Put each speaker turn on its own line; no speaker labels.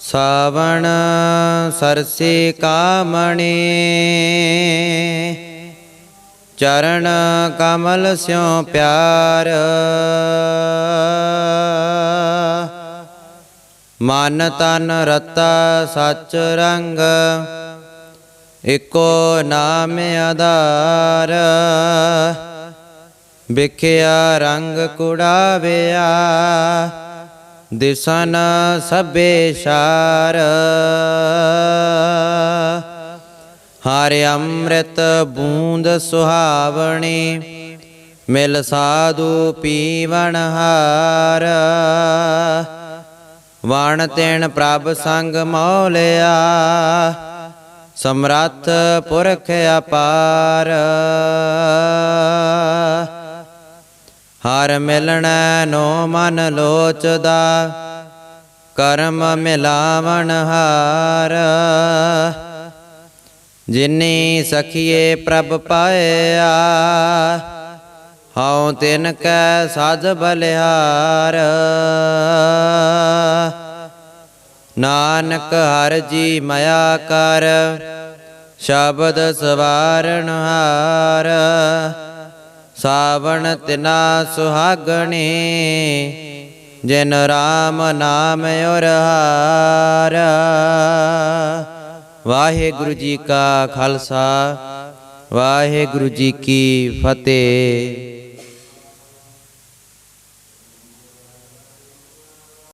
ਸਾਵਣ ਸਰਸੇ ਕਾਮਣੀ, ਚਰਨ ਕਮਲ ਸਿਉ ਪਿਆਰ। ਮਨ ਤਨ ਰਤਾ ਸੱਚ ਰੰਗ, ਇਕੋ ਨਾਮ ਆਧਾਰ। ਵਿਖਿਆ ਰੰਗ ਕੁੜਾਵਿਆ ਦਿਸਨ ਸਭੇ ਸ਼ਾਰ। ਹਰਿ ਅੰਮ੍ਰਿਤ ਬੂੰਦ ਸੁਹਾਵਣੀ, ਮਿਲ ਸਾਧੂ ਪੀਵਣ ਹਾਰ। ਵਣ ਤੈਣ ਪ੍ਰਭ ਸੰਗ ਮੌਲਿਆ, ਸਮਰੱਥ ਪੁਰਖ ਅਪਾਰ। ਹਰ ਮਿਲਣੈ ਨੋ ਮਨ ਲੋਚਦਾ, ਕਰਮ ਮਿਲਾਵਣ ਹਾਰ। ਜਿਨੀ ਸਖੀਏ ਪ੍ਰਭ ਪਾਇਆ, ਹਉ ਤਿਨ ਕੈ ਸਾਜ ਬਲਿਹਾਰ। ਨਾਨਕ ਹਰ ਜੀ ਮਇਆ ਕਰ, ਸ਼ਬਦ ਸਵਾਰਣ ਹਾਰ। ਸਾਵਣ ਤਿਨਾ ਸੁਹਾਗਣੇ, ਜਿਨ ਰਾਮ ਨਾਮ ਉਰਹਾਰ ਵਾਹਿਗੁਰੂ ਜੀ ਕਾ ਖਾਲਸਾ, ਵਾਹਿਗੁਰੂ ਜੀ ਕੀ ਫਤਿਹ।